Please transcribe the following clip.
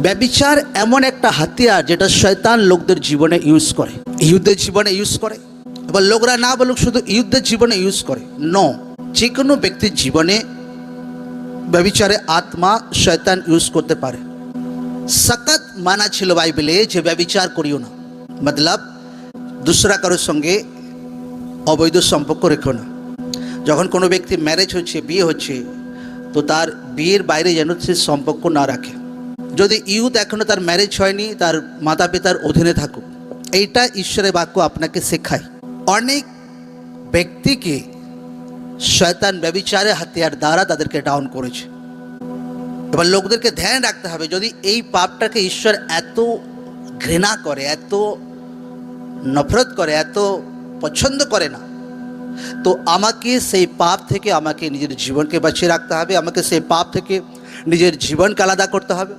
ব্যবিচার এমন একটা হাতিয়ার যেটা শয়তান লোকদের জীবনে ইউজ করে। ইহুদের জীবনে ইউজ করে। এবার লোকরা না বলুক, শুধু ইহুদের জীবনে ইউজ করে। ন যে কোনো ব্যক্তির জীবনে ব্যবিচারে আত্মা শয়তান ইউজ করতে পারে। সকাত মানা ছিল বাইবেলে যে ব্যবিচার করিও না। মতলব, দুসরা কারোর সঙ্গে অবৈধ সম্পর্ক রেখো না। যখন কোনো ব্যক্তি ম্যারেজ হচ্ছে, বিয়ে হচ্ছে, তো তার বিয়ের বাইরে যেন সে সম্পর্ক না রাখে। যদি ইউথ এখনও তার ম্যারেজ হয়নি, তার মাতা পিতার অধীনে থাকুক, এইটা ঈশ্বরের বাক্য আপনাকে শেখায়। অনেক ব্যক্তিকে শয়তান ব্যবিচারে হাতিয়ার দ্বারা তাদেরকে ডাউন করেছে। এবার লোকদেরকে ধ্যান রাখতে হবে, যদি এই পাপটাকে ঈশ্বর এত ঘৃণা করে, এত নফরত করে, এত পছন্দ করে না, তো আমাকে সেই পাপ থেকে আমাকে নিজের জীবনকে বাঁচিয়ে রাখতে হবে, আমাকে সেই পাপ থেকে নিজের জীবনকে আলাদা করতে হবে।